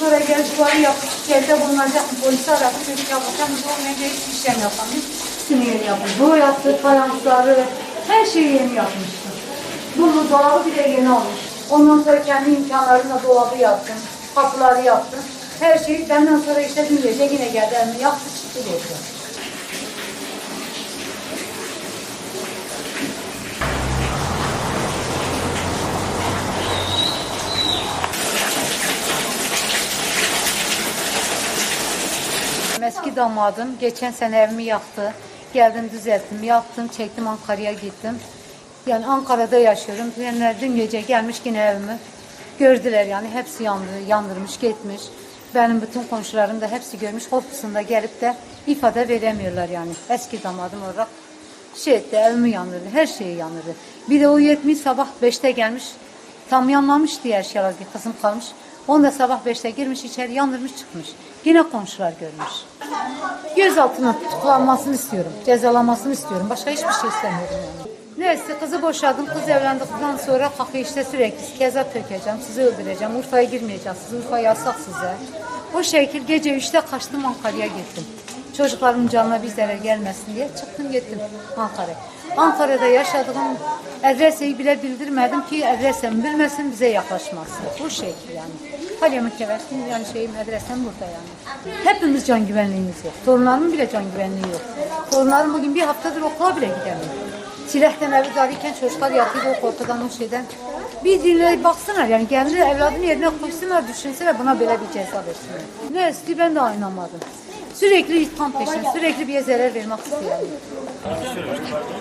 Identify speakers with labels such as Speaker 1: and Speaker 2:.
Speaker 1: sonra geldi duvarı yapıp şikayette bulunacak mı? Polisi aradı. Dedi ki abla biz olmayınca hiçbir şey yapamayız. Hepsini yapmış. Bu yaptı, fayansları, her şeyi yeni yapmıştı. Bunu dolabı bile yeni almış. Ondan sonra kendi imkanlarıyla dolabı yaptım. Kapıları yaptım. Her şeyi benden sonra işte dün gece yine geldi elini yaptı çıktı geldi. Eski damadım geçen sene evimi yaktı. Geldim düzelttim, yaptım, çektim Ankara'ya gittim. Yani Ankara'da yaşıyorum. Yani dün gece gelmiş yine evimi. Gördüler yani hepsi yandı, yandırmış gitmiş. Benim bütün komşularım da hepsi görmüş. Korkusunda gelip de ifade veremiyorlar yani. Eski damadım olarak şey etti, evimi yandırdı, her şeyi yandırdı. Bir de o 70 sabah 5'te gelmiş, tam yanmamış diye eşyalar bir kızım kalmış. Onu da sabah 5'te girmiş içeri yandırmış çıkmış. Yine komşular görmüş. Gözaltına tutuklanmasını istiyorum, cezalanmasını istiyorum. Başka hiçbir şey istemiyorum yani. Neyse kızı boşadım, kız evlendikten sonra kalkıyor işte sürekli keza tökeceğim, sizi öldüreceğim, Urfa'ya girmeyeceksiniz, Urfa yasak size. O şekil gece 3'te kaçtım Ankara'ya gittim. Çocuklarımın canına bir zarar gelmesin diye çıktım gittim Ankara'ya. Ankara'da yaşadığım adreseyi bile bildirmedim ki adresimi bilmesin bize yaklaşmasın. Bu şekil yani. Halya mütevellim yani şeyim adresem burada yani. Hepimiz can güvenliğimiz yok. Torunlarımın bile can güvenliği yok. Torunlarım bugün bir haftadır okula bile gidemiyor. Silahtan evi darıyken çocuklar yatıyordu o korkudan o şeyden. Bir dinle baksınlar yani kendi evladın yerine koysunlar düşünsene buna böyle bir ceza versinler. Ne eski ben de anlamadım. Sürekli itham peşinde, sürekli bir zarar vermek istiyor.